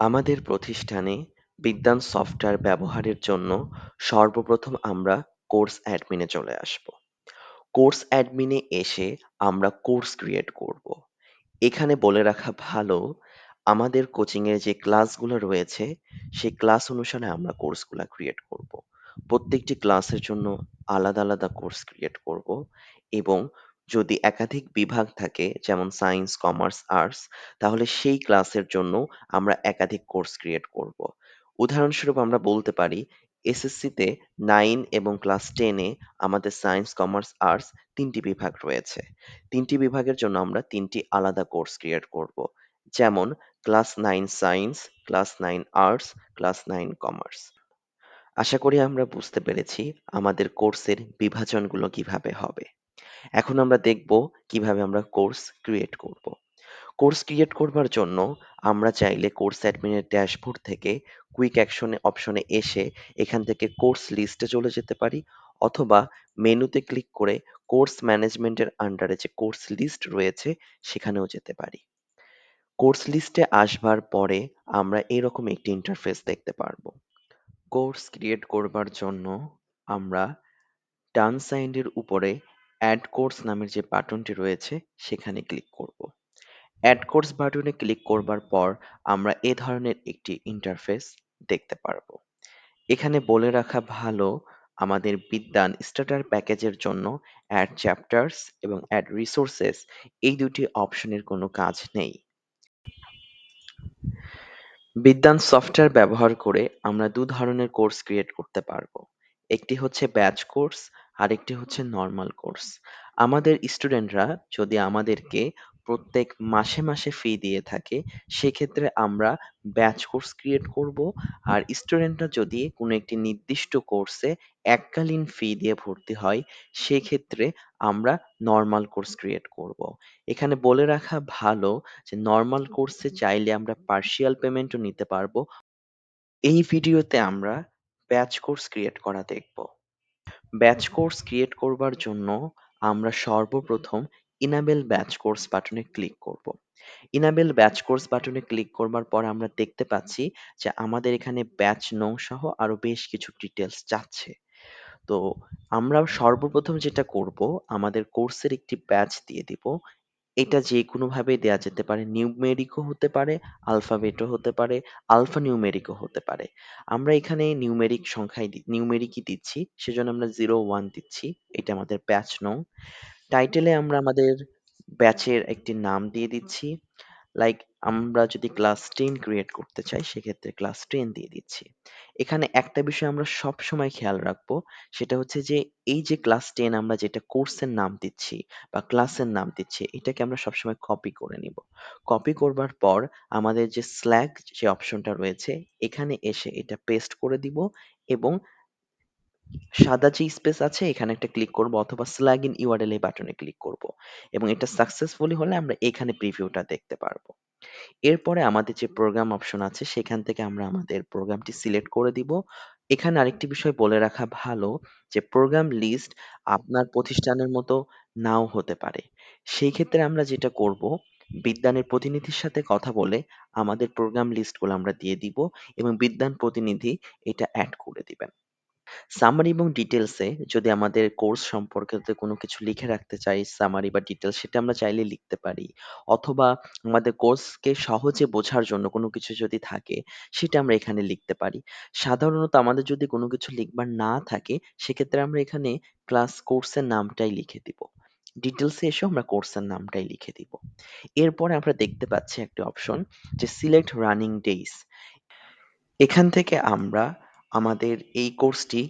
আমাদের প্রতিষ্ঠানে বিদ্যান সফটওয়্যার ব্যবহারের জন্য সর্বপ্রথম আমরা কোর্স অ্যাডমিনে চলে আসব। কোর্স অ্যাডমিনে এসে আমরা কোর্স ক্রিয়েট করব। এখানে বলে রাখা ভালো, আমাদের কোচিংয়ের যে ক্লাসগুলো রয়েছে, সেই ক্লাস অনুসারে আমরা কোর্সগুলো ক্রিয়েট করব। প্রত্যেকটি ক্লাসের জন্য আলাদা আলাদা কোর্স ক্রিয়েট করব এবং যদি একাধিক বিভাগ থাকে, যেমন সায়েন্স কমার্স আর্টস তাহলে সেই ক্লাসের জন্য আমরা একাধিক কোর্স ক্রিয়েট করব। উদাহরণস্বরূপ আমরা বলতে পারি এসএসসিতে নাইন এবং ক্লাস টেনে আমাদের সায়েন্স কমার্স আর্টস তিনটি বিভাগ রয়েছে। তিনটি বিভাগের জন্য আমরা তিনটি আলাদা কোর্স ক্রিয়েট করব। যেমন class nine science class nine arts class nine commerce আশা করি আমরা বুঝতে পেরেছি আমাদের কোর্সের বিভাজনগুলো কীভাবে হবে। এখন আমরা দেখব কীভাবে আমরা কোর্স ক্রিয়েট করব। কোর্স ক্রিয়েট করবার জন্য আমরা চাইলে কোর্স অ্যাডমিনের ড্যাশবোর্ড থেকে কুইক অ্যাকশনে, অপশনে এসে এখান থেকে কোর্স লিস্টে চলে যেতে পারি অথবা মেনুতে ক্লিক করে কোর্স ম্যানেজমেন্টের আন্ডারে যে কোর্স লিস্ট রয়েছে সেখানেও যেতে পারি। কোর্স লিস্টে আসবার পরে আমরা এরকম একটি ইন্টারফেস দেখতে পারব। কোর্স ক্রিয়েট করবার জন্য আমরা ডান সাইডের উপরে অ্যাড কোর্স নামের যে বাটনটি রয়েছে, সেখানে ক্লিক করব। অ্যাড কোর্স বাটনে ক্লিক করবার পর আমরা এ ধরনের একটি ইন্টারফেস দেখতে পারব। এখানে বলে রাখা ভালো, আমাদের বিদ্যান স্টার্টার প্যাকেজের জন্য অ্যাড চ্যাপ্টার্স এবং অ্যাড রিসোর্সেস এই দুটি অপশনের কোনো কাজ নেই। বিদ্যান সফটওয়্যার ব্যবহার করে আমরা দু ধরনের কোর্স ক্রিয়েট করতে পারব। একটি হচ্ছে ব্যাচ কোর্স আর একটি হচ্ছে নর্মাল কোর্স আমাদের স্টুডেন্টরা যদি আমাদেরকে প্রত্যেক মাসে মাসে ফি দিয়ে থাকে, সেক্ষেত্রে আমরা ব্যাচ কোর্স ক্রিয়েট করব। আর স্টুডেন্টরা যদি কোনো একটি নির্দিষ্ট কোর্সে এককালীন ফি দিয়ে ভর্তি হয়, সেক্ষেত্রে আমরা নর্মাল কোর্স ক্রিয়েট করব। এখানে বলে রাখা ভালো যে নর্মাল কোর্সে চাইলে আমরা পার্শিয়াল পেমেন্টও নিতে পারব। এই ভিডিওতে আমরা ব্যাচ কোর্স ক্রিয়েট করা দেখব। ব্যাচ কোর্স ক্রিয়েট করবার জন্য আমরা সর্বপ্রথম ইনাবেল ব্যাচ কোর্স বাটনে ক্লিক করব। ইনাবেল ব্যাচ কোর্স বাটনে ক্লিক করবার পর আমরা দেখতে পাচ্ছি যে আমাদের এখানে ব্যাচ নং সহ আরও বেশ কিছু ডিটেলস চাচ্ছে তো আমরা সর্বপ্রথম যেটা করব, আমাদের কোর্সের একটি ব্যাচ দিয়ে দিব। এটা যে কোনোভাবে দেয়া যেতে পারে। নিউমেরিকও হতে পারে আলফাবেটও হতে পারে আলফা নিউমেরিকও হতে পারে। আমরা এখানে নিউমেরিক সংখ্যায় নিউমেরিকই দিচ্ছি, সেজন্য আমরা জিরো ওয়ান দিচ্ছি। এটা আমাদের ব্যাচ নং। টাইটেলে আমরা আমাদের ব্যাচের একটি নাম দিয়ে দিচ্ছি। লাইক আমরা যদি ক্লাস টেন ক্রিয়েট করতে চাই, সেক্ষেত্রে ক্লাস টেন দিয়ে দিচ্ছি। এখানে একটা বিষয় আমরা সব সময় খেয়াল রাখব, সেটা হচ্ছে যে এই যে ক্লাস টেন আমরা যেটা কোর্সের নাম দিচ্ছি বা ক্লাসের নাম দিচ্ছি, এটাকে আমরা সবসময় কপি করে নিব। কপি করবার পর আমাদের যে স্ল্যাগ যে অপশনটা রয়েছে, এখানে এসে এটা পেস্ট করে দিব এবং সাদা যে স্পেস আছে এখানে একটা ক্লিক করব অথবা স্ল্যাগ ইন ইউআরএল এই বাটনে ক্লিক করব এবং এটা সাকসেসফুলি হলে আমরা এখানে প্রিভিউটা দেখতে পারব। এরপরে আমাদের যে প্রোগ্রাম অপশন আছে সেখান থেকে আমরা আমাদের প্রোগ্রামটি সিলেক্ট করে দিব। এখানে আরেকটি বিষয় বলে রাখা ভালো যে প্রোগ্রাম লিস্ট আপনার প্রতিষ্ঠানের মতো নাও হতে পারে। সেই ক্ষেত্রে আমরা যেটা করব বিদ্যানের প্রতিনিধির সাথে কথা বলে আমাদের প্রোগ্রাম লিস্টগুলো আমরা দিয়ে দিব এবং বিদ্যান প্রতিনিধি এটা অ্যাড করে দিবেন। সামারি এবং ডিটেলসে যদি আমাদের কোর্স সম্পর্কে কোনো কিছু লিখে রাখতে চাই সামারি বা ডিটেলস সেটা আমরা চাইলে লিখতে পারি। অথবা আমাদের কোর্সকে সহজে বোঝার জন্য কোনো কিছু যদি থাকে, সেটা আমরা এখানে লিখতে পারি। সাধারণত আমাদের যদি কোনো কিছু লিখবার না থাকে, সেক্ষেত্রে আমরা এখানে ক্লাস কোর্সের নামটাই লিখে দিব। ডিটেলসে এসেও আমরা কোর্সের নামটাই লিখে দিব। এরপরে আমরা দেখতে পাচ্ছি একটা অপশন যে সিলেক্ট রানিং ডেইস এখান থেকে আমরা আমাদের এই কোর্সটি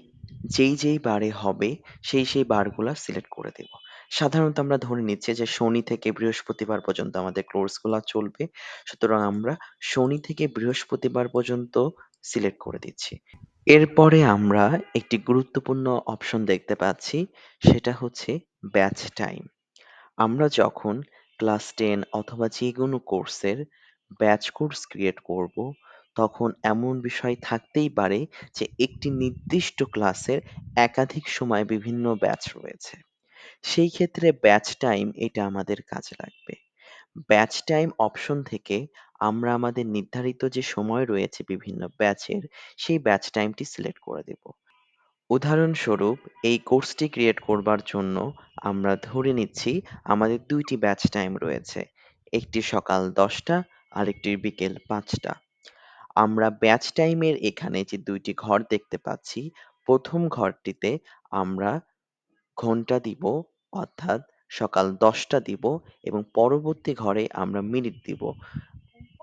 যেই যেই বারে হবে, সেই সেই বারগুলা সিলেক্ট করে দেব। সাধারণত আমরা ধরে নিচ্ছি যে শনি থেকে বৃহস্পতিবার পর্যন্ত আমাদের কোর্সগুলা চলবে। সুতরাং আমরা শনি থেকে বৃহস্পতিবার পর্যন্ত সিলেক্ট করে দিচ্ছি। এরপরে আমরা একটি গুরুত্বপূর্ণ অপশন দেখতে পাচ্ছি, সেটা হচ্ছে ব্যাচ টাইম আমরা যখন ক্লাস টেন অথবা যে কোনো কোর্সের ব্যাচ কোর্স ক্রিয়েট করব তখন এমন বিষয় থাকতেই পারে যে একটি নির্দিষ্ট ক্লাসের একাধিক সময় বিভিন্ন ব্যাচ রয়েছে। সেই ক্ষেত্রে ব্যাচ টাইম এটা আমাদের কাজে লাগবে। ব্যাচ টাইম অপশন থেকে আমরা আমাদের নির্ধারিত যে সময় রয়েছে বিভিন্ন ব্যাচের, সেই ব্যাচ টাইমটি সিলেক্ট করে দেব। উদাহরণস্বরূপ, এই কোর্সটি ক্রিয়েট করবার জন্য আমরা ধরে নিচ্ছি আমাদের দুইটি ব্যাচ টাইম রয়েছে। একটি সকাল দশটা, আরেকটি বিকেল পাঁচটা। আমরা ব্যাচ টাইমের এখানে যে দুইটি ঘর দেখতে পাচ্ছি, প্রথম ঘরটিতে আমরা ঘণ্টা দিব, অর্থাৎ সকাল দশটা দিব এবং পরবর্তী ঘরে আমরা মিনিট দিব।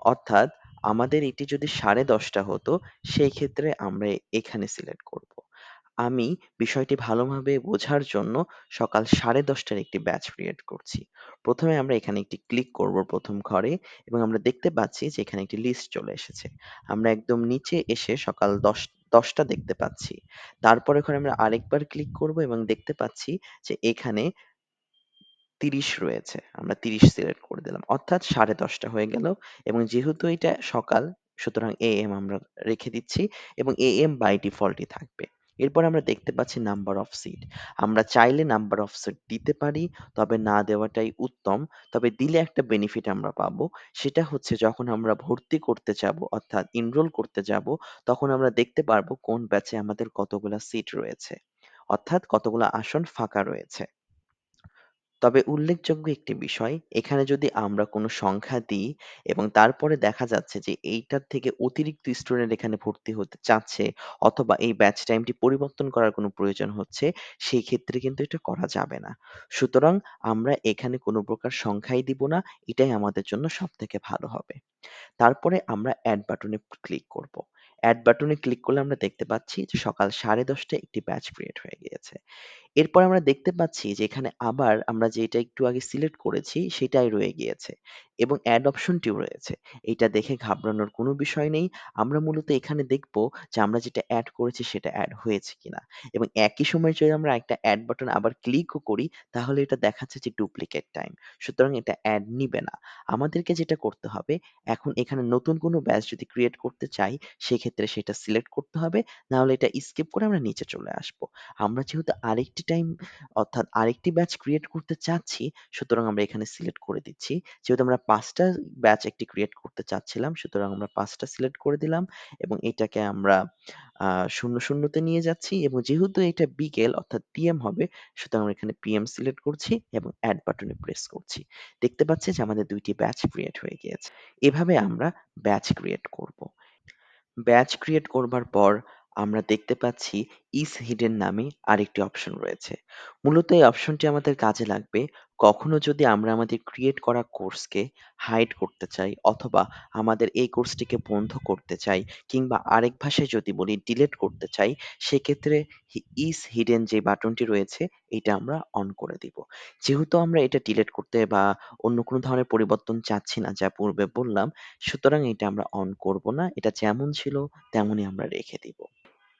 অর্থাৎ আমাদের এটি যদি সাড়ে দশটা হতো, সেই ক্ষেত্রে আমরা এখানে সিলেক্ট করব। আমি বিষয়টি ভালোভাবে বোঝার জন্য সকাল সাড়ে দশটার একটি ব্যাচ ক্রিয়েট করছি। প্রথমে আমরা এখানে একটি ক্লিক করব প্রথম ঘরে এবং আমরা দেখতে পাচ্ছি যে এখানে একটি লিস্ট চলে এসেছে। আমরা একদম নিচে এসে সকাল দশ, দশটা দেখতে পাচ্ছি। তারপর ওখানে আমরা আরেকবার ক্লিক করব এবং দেখতে পাচ্ছি যে এখানে তিরিশ রয়েছে। আমরা তিরিশ সিলেক্ট করে দিলাম। অর্থাৎ সাড়ে দশটা হয়ে গেল এবং যেহেতু এটা সকাল, সুতরাং এ এম আমরা রেখে দিচ্ছি এবং এ এম বাই ডিফল্টই থাকবে। এরপর আমরা দেখতে পাচ্ছি নাম্বার অফ সিট আমরা চাইলে নাম্বার অফ সিট দিতে পারি, তবে না দেওয়াটাই উত্তম। তবে দিলে একটা বেনিফিট আমরা পাবো, সেটা হচ্ছে যখন আমরা ভর্তি করতে যাব, অর্থাৎ এনরোল করতে যাব, তখন আমরা দেখতে পারব কোন ব্যাচে আমাদের কতগুলো সিট রয়েছে। অর্থাৎ কতগুলো আসন ফাঁকা রয়েছে। তবে উল্লেখযোগ্য একটি বিষয়, এখানে যদি আমরা কোনো সংখ্যা দিই এবং তারপরে দেখা যাচ্ছে যে এইটার থেকে অতিরিক্ত স্টুডেন্ট এখানে ভর্তি হতে চাচ্ছে অথবা এই ব্যাচ টাইমটি পরিবর্তন করার কোনো প্রয়োজন হচ্ছে, সেই ক্ষেত্রে কিন্তু এটা করা যাবে না। সুতরাং আমরা এখানে কোনো প্রকার সংখ্যাই দিব না, এটাই আমাদের জন্য সবথেকে ভালো হবে। তারপরে আমরা অ্যাড বাটনে ক্লিক করব। অ্যাড বাটনে ক্লিক করলে আমরা দেখতে পাচ্ছি যে সকাল 10:30 একটি ব্যাচ ক্রিয়েট হয়ে গিয়েছে। এরপর আমরা দেখতে পাচ্ছি যে এখানে আবার আমরা যেটা একটু আগে সিলেক্ট করেছি সেটাই রয়ে গিয়েছে এবং অ্যাড অপশনটিও রয়েছে। এইটা দেখে ঘাবড়ানোর কোনো বিষয় নেই। আমরা মূলত এখানে দেখব যে আমরা যেটা অ্যাড করেছি সেটা অ্যাড হয়েছে কিনা এবং একই সময়ে যদি আমরা একটা অ্যাড বাটন আবার ক্লিকও করি তাহলে এটা দেখাচ্ছে যে ডুপ্লিকেট টাইম। সুতরাং এটা অ্যাড নিবে না। আমাদেরকে যেটা করতে হবে, এখন এখানে নতুন কোনো ব্যাচ যদি ক্রিয়েট করতে চাই, সেক্ষেত্রে সেটা সিলেক্ট করতে হবে। নাহলে এটা স্কিপ করে আমরা নিচে চলে আসব। আমরা যেহেতু আরেকটি টাইম অর্থাৎ আরেকটি ব্যাচ ক্রিয়েট করতে চাচ্ছি, সুতরাং আমরা এখানে সিলেক্ট করে দিচ্ছি যেহেতু আমরা পাঁচটা ব্যাচ একটি ক্রিয়েট করতে চাচ্ছিলাম, সুতরাং আমরা পাঁচটা সিলেক্ট করে দিলাম এবং এটাকে আমরা শূন্য শূন্যতে নিয়ে যাচ্ছি এবং যেহেতু এটা বিকেল, অর্থাৎ পিএম হবে, সুতরাং আমরা এখানে পিএম সিলেক্ট করছি এবং অ্যাড বাটনে প্রেস করছি দেখতে পাচ্ছি যে আমাদের দুইটি ব্যাচ ক্রিয়েট হয়ে গিয়েছে এভাবে আমরা ব্যাচ ক্রিয়েট করব ব্যাচ ক্রিয়েট করবার পর আমরা দেখতে পাচ্ছি ইস হিডেন নামে আরেকটি অপশন রয়েছে। মূলত এই অপশনটি আমাদের কাজে লাগবে কখনো যদি আমরা আমাদের ক্রিয়েট করা কোর্সকে হাইড করতে চাই অথবা আমাদের এই কোর্সটিকে বন্ধ করতে চাই কিংবা আরেক ভাষায় যদি বলি ডিলেট করতে চাই, সেক্ষেত্রে ইজ হিডেন যে বাটনটি রয়েছে, এটা আমরা অন করে দিব। যেহেতু আমরা এটা ডিলেট করতে বা অন্য কোনো ধরনের পরিবর্তন চাচ্ছি না, যা পূর্বে বললাম, সুতরাং এটা আমরা অন করব না, এটা যেমন ছিল তেমনই আমরা রেখে দিব।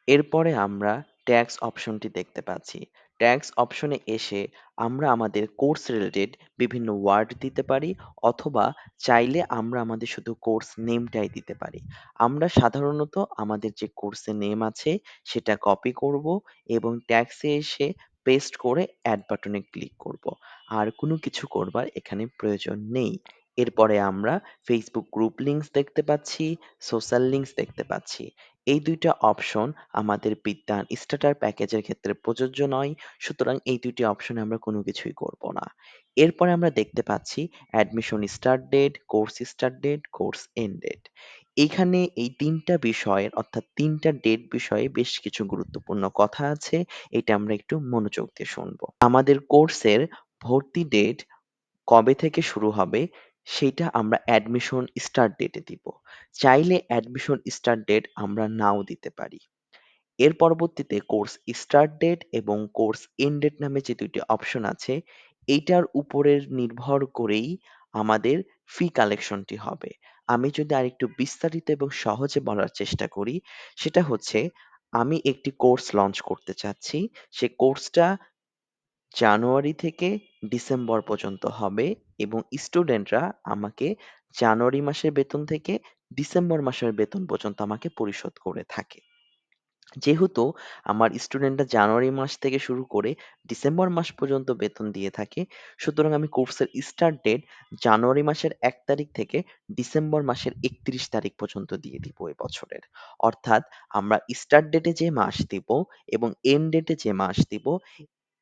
এরপরে আমরা ট্যাক্স অপশনটি দেখতে পাচ্ছি। ট্যাক্স অপশনে এসে আমরা আমাদের কোর্স রিলেটেড বিভিন্ন ওয়ার্ড দিতে পারি অথবা চাইলে আমরা আমাদের শুধু কোর্স নেমটাই দিতে পারি। আমরা সাধারণত আমাদের যে কোর্সের নেম আছে সেটা কপি করব এবং ট্যাক্সে এসে পেস্ট করে অ্যাড বাটনে ক্লিক করব। আর কোনো কিছু করবার এখানে প্রয়োজন নেই। এরপরে আমরা ফেসবুক গ্রুপ লিঙ্কস দেখতে পাচ্ছি সোশ্যাল লিঙ্কস দেখতে পাচ্ছি। এই দুইটা অপশন আমাদের বিদ্যান স্টার্টার প্যাকেজের ক্ষেত্রে প্রযোজ্য নয়, সুতরাং এই দুইটি অপশনে আমরা কোনো কিছুই করব না। এরপরে আমরা দেখতে পাচ্ছি admission start date course start date course end date এইখানে এই তিনটা বিষয়ের, অর্থাৎ তিনটা ডেট বিষয়ে বেশ কিছু গুরুত্বপূর্ণ কথা আছে, এটা আমরা একটু মনোযোগ দিয়ে শুনব। আমাদের কোর্সের ভর্তি ডেট কবে থেকে শুরু হবে সেইটা আমরা অ্যাডমিশন স্টার্ট ডেটে দিব। চাইলে অ্যাডমিশন স্টার্ট ডেট আমরা নাও দিতে পারি। এর পরবর্তীতে কোর্স স্টার্ট ডেট এবং কোর্স এন্ড ডেট নামে যে দুইটি অপশন আছে, এইটার উপরের নির্ভর করেই আমাদের ফি কালেকশনটি হবে। আমি যদি আরেকটু বিস্তারিত এবং সহজে বলার চেষ্টা করি, সেটা হচ্ছে, আমি একটি কোর্স লঞ্চ করতে চাচ্ছি। সে কোর্সটা জানুয়ারি থেকে ডিসেম্বর পর্যন্ত হবে এবং স্টুডেন্টরা আমাকে জানুয়ারি মাসের বেতন থেকে ডিসেম্বর মাসের বেতন পর্যন্ত আমাকে পরিশোধ করে থাকে। যেহেতু আমার স্টুডেন্টরা জানুয়ারি মাস থেকে শুরু করে ডিসেম্বর মাস পর্যন্ত বেতন দিয়ে থাকে, সুতরাং আমি কোর্সের স্টার্ট ডেট জানুয়ারি মাসের এক তারিখ থেকে ডিসেম্বর মাসের একত্রিশ তারিখ পর্যন্ত দিয়ে দিব এ বছরের। অর্থাৎ আমরা স্টার্ট ডেটে যে মাস দিব এবং এন্ড ডেটে যে মাস দিব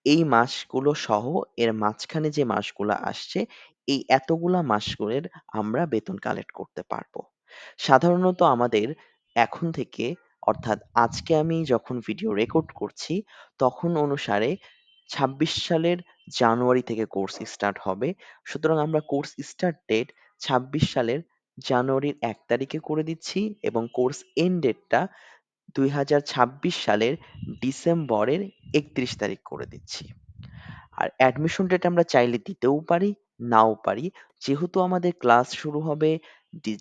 এই মাসগুলো সহ এর মাঝখানে যে মাসগুলো আসছে, এই এতগুলা মাসগুলোর আমরা বেতন কালেক্ট করতে পারব। সাধারণত আমাদের এখন থেকে, অর্থাৎ আজকে আমি যখন ভিডিও রেকর্ড করছি, তখন অনুসারে ছাব্বিশ সালের জানুয়ারি থেকে কোর্স স্টার্ট হবে। সুতরাং আমরা কোর্স স্টার্ট ডেট ছাব্বিশ সালের জানুয়ারির এক তারিখে করে দিচ্ছি এবং কোর্স এন্ড ডেটটা দুই হাজার ছাব্বিশ সালের ডিসেম্বরের একত্রিশ তারিখ করে দিচ্ছি। আর অ্যাডমিশন ডেট আমরা চাইলে দিতেও পারি, নাও পারি। যেহেতু আমাদের ক্লাস শুরু হবে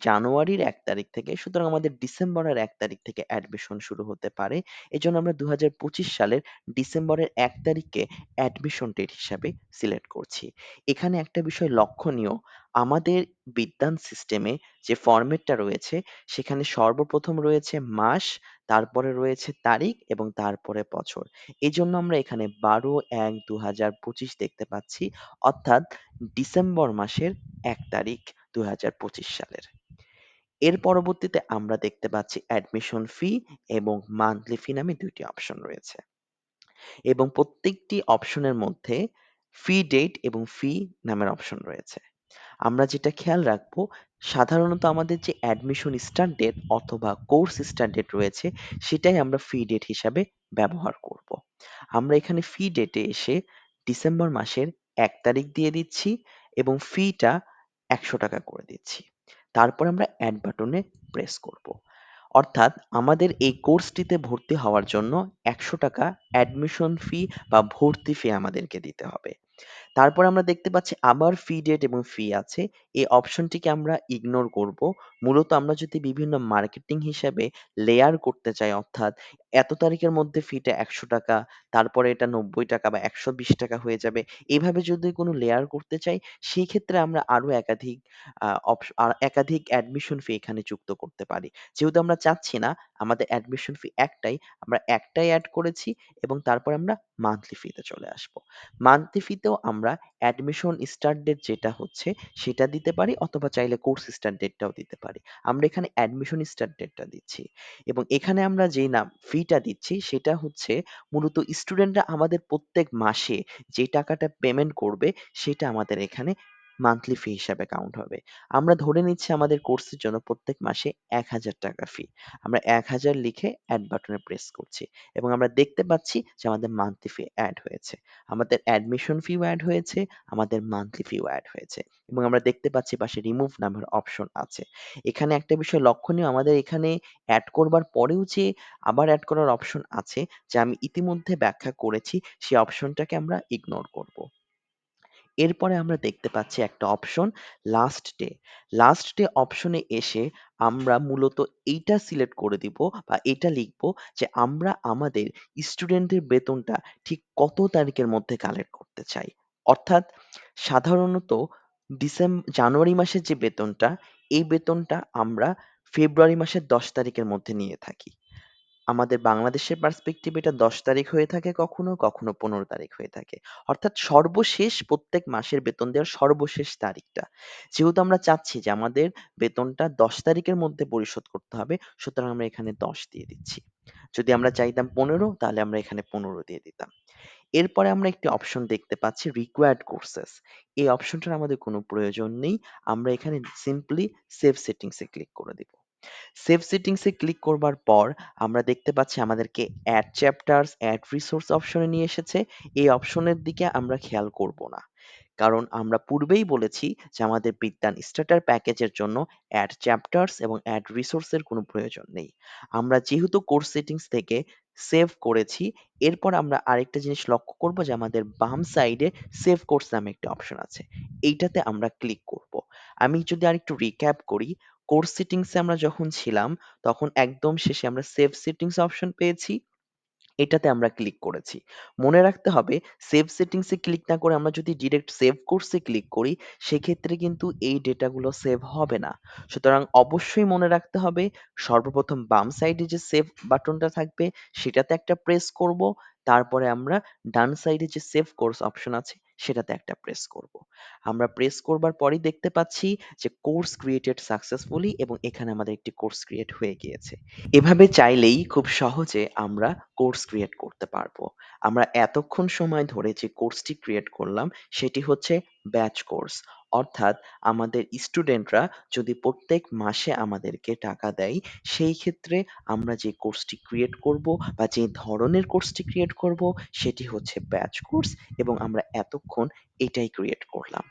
জানুয়ারির এক তারিখ থেকে, সুতরাং আমাদের ডিসেম্বরের এক তারিখ থেকে অ্যাডমিশন শুরু হতে পারে। এজন্য আমরা দু হাজার পঁচিশ সালের ডিসেম্বরের এক তারিখকে অ্যাডমিশন ডেট হিসাবে সিলেক্ট করছি। এখানে একটা বিষয় লক্ষণীয় আমাদের বিদ্যান সিস্টেমে যে ফরম্যাটটা রয়েছে, সেখানে সর্বপ্রথম রয়েছে মাস, তারপরে রয়েছে তারিখ এবং তারপরে বছর। এজন্য আমরা এখানে বারো এক দু হাজার পঁচিশ দেখতে পাচ্ছি, অর্থাৎ ডিসেম্বর মাসের এক তারিখ দু হাজার পঁচিশ সালের। এর পরবর্তীতে আমরা দেখতে পাচ্ছি অ্যাডমিশন ফি এবং মান্থলি ফি নামে দুইটি অপশন রয়েছে। এবং প্রত্যেকটি অপশনের মধ্যে ফি ডেট এবং ফি নামের অপশন রয়েছে। আমরা যেটা খেয়াল রাখব, সাধারণত আমাদের যে অ্যাডমিশন ডেট অথবা কোর্স ডেট রয়েছে, সেটাই আমরা ফি ডেট হিসাবে ব্যবহার করব। আমরা এখানে ফি ডেটে এসে ডিসেম্বর মাসের এক তারিখ দিয়ে দিচ্ছি এবং ফিটা একশো টাকা করে দিচ্ছি। তারপর আমরা অ্যাড বাটনে প্রেস করব। অর্থাৎ আমাদের এই কোর্সটিতে ভর্তি হওয়ার জন্য একশো টাকা অ্যাডমিশন ফি বা ভর্তি ফি আমাদেরকে দিতে হবে। তারপর আমরা দেখতে পাচ্ছি আবার ফি ডেট এবং ফি আছে। এই অপশনটিকে আমরা ইগনোর করব। মূলত আমরা যদি বিভিন্ন মার্কেটিং হিসেবে লেয়ার করতে চাই, অর্থাৎ এত তারিখের মধ্যে ফিটা একশো টাকা, তারপরে এটা নব্বই টাকা বা একশো বিশ টাকা হয়ে যাবে এইভাবে যদি কোনো লেয়ার করতে চাই, সেই ক্ষেত্রে আমরা আরও একাধিক একাধিক অ্যাডমিশন ফি এখানে যুক্ত করতে পারি। যেহেতু আমরা চাচ্ছি না, আমাদের অ্যাডমিশন ফি একটাই, আমরা একটাই অ্যাড করেছি এবং তারপর আমরা মান্থলি ফিতে চলে আসব। মান্থলি ফিতেও আমরা অ্যাডমিশন স্টার্ট ডেট যেটা হচ্ছে সেটা দিতে পারি অথবা চাইলে কোর্স স্টার্ট ডেটটাও দিতে পারি। আমরা এখানে অ্যাডমিশন স্টার্ট ডেটটা দিচ্ছি এবং এখানে আমরা যেই নাম ফিটা দিচ্ছি সেটা হচ্ছে মূলত স্টুডেন্টরা আমাদের প্রত্যেক মাসে যে টাকাটা পেমেন্ট করবে সেটা আমাদের এখানে মান্থলি ফি হিসাবে কাউন্ট হবে। আমরা ধরে নিচ্ছি আমাদের কোর্সের জন্য প্রত্যেক মাসে এক হাজার টাকা ফি আমরা এক হাজার লিখে অ্যাড বাটনে প্রেস করছি এবং আমরা দেখতে পাচ্ছি যে আমাদের মান্থলি ফি অ্যাড হয়েছে। আমাদের অ্যাডমিশন ফিও অ্যাড হয়েছে, আমাদের মান্থলি ফিও অ্যাড হয়েছে এবং আমরা দেখতে পাচ্ছি পাশে রিমুভ নামের অপশন আছে। এখানে একটা বিষয় লক্ষণীয়, আমাদের এখানে অ্যাড করবার পরেও যে আবার অ্যাড করার অপশন আছে, যা আমি ইতিমধ্যে ব্যাখ্যা করেছি সেই অপশনটাকে আমরা ইগনোর করব। এরপরে আমরা দেখতে পাচ্ছি একটা option last day last day অপশনে এসে আমরা মূলত এইটা সিলেক্ট করে দিব বা এটা লিখব যে আমরা আমাদের স্টুডেন্টদের বেতনটা ঠিক কত তারিখের মধ্যে কালেক্ট করতে চাই। অর্থাৎ সাধারণত ডিসেম্বর জানুয়ারি মাসের যে বেতনটা, এই বেতনটা আমরা ফেব্রুয়ারি মাসের দশ তারিখের মধ্যে নিয়ে থাকি। আমাদের বাংলাদেশের পার্সপেক্টিভ এটা ১০ তারিখ হয়ে থাকে কখনো, কখনো ১৫ তারিখ হয়ে থাকে। অর্থাৎ সর্বশেষ প্রত্যেক মাসের বেতন দেওয়ার সর্বশেষ তারিখটা। যেহেতু আমরা চাচ্ছি যে আমাদের বেতনটা ১০ তারিখের মধ্যে পরিশোধ করতে হবে, সুতরাং আমরা এখানে ১০ দিয়ে দিচ্ছি। যদি আমরা চাইতাম ১৫ তাহলে আমরা এখানে ১৫ দিয়ে দিতাম। এরপরে আমরা একটি অপশন দেখতে পাচ্ছি রিকোয়ার্ড কোর্সেস। এই অপশনটার আমাদের কোনো প্রয়োজন নেই। আমরা এখানে সিম্পলি সেভ সেটিংস এ ক্লিক করে দিব। সেভ সেটিংস ক্লিক করবার পর আমরা দেখতে পাচ্ছি আমাদেরকে অ্যাড চ্যাপ্টার্স অ্যাড রিসোর্স অপশনে নিয়ে এসেছে। এই অপশনের দিকে আমরা খেয়াল করব না। কারণ আমরা পূর্বেই বলেছি যে আমাদের বিজ্ঞান স্টার্টার প্যাকেজের জন্য অ্যাড চ্যাপ্টার্স এবং অ্যাড রিসোর্সের কোনো প্রয়োজন নেই। আমরা যেহেতু কোর্স সেটিংস থেকে সেভ করেছি, এরপর আমরা আরেকটা জিনিস লক্ষ্য করব যে আমাদের বাম সাইডে সেভ কোর্স নামে একটা অপশন আছে। এইটাতে আমরা ক্লিক করব। আমি যদি আরেকটু রিক্যাপ করি কোর্স সেটিংসে আমরা যখন ছিলাম, তখন একদম শেষে আমরা সেভ সেটিংস অপশন পেয়েছি এটাতে আমরা ক্লিক করেছি। মনে রাখতে হবে সেভ সেটিংস এ ক্লিক না করে আমরা যদি ডিরেক্ট সেভ কোর্স এ ক্লিক করি, সেক্ষেত্রে কিন্তু এই ডেটাগুলো সেভ হবে না। সুতরাং অবশ্যই মনে রাখতে হবে, সর্বপ্রথম বাম সাইডে যে সেভ বাটনটা থাকবে, সেটাতে একটা প্রেস করব। তারপরে আমরা ডান সাইডে যে সেভ কোর্স অপশন আছে সেটাতে একটা প্রেস করব। আমরা প্রেস করবার পরেই দেখতে পাচ্ছি যে কোর্স ক্রিয়েটেড সাকসেসফুলি এবং এখানে আমাদের একটি কোর্স ক্রিয়েট হয়ে গিয়েছে। এভাবে চাইলেই খুব সহজে আমরা কোর্স ক্রিয়েট করতে পারব। আমরা এতক্ষণ সময় ধরে যে কোর্সটি ক্রিয়েট করলাম, সেটি হচ্ছে ব্যাচ কোর্স। অর্থাৎ আমাদের স্টুডেন্টরা যদি প্রত্যেক মাসে আমাদেরকে টাকা দেয়, সেই ক্ষেত্রে আমরা যে কোর্সটি ক্রিয়েট করব বা যে ধরনের কোর্সটি ক্রিয়েট করব, সেটি হচ্ছে ব্যাচ কোর্স এবং আমরা এতক্ষণ এটাই ক্রিয়েট করলাম।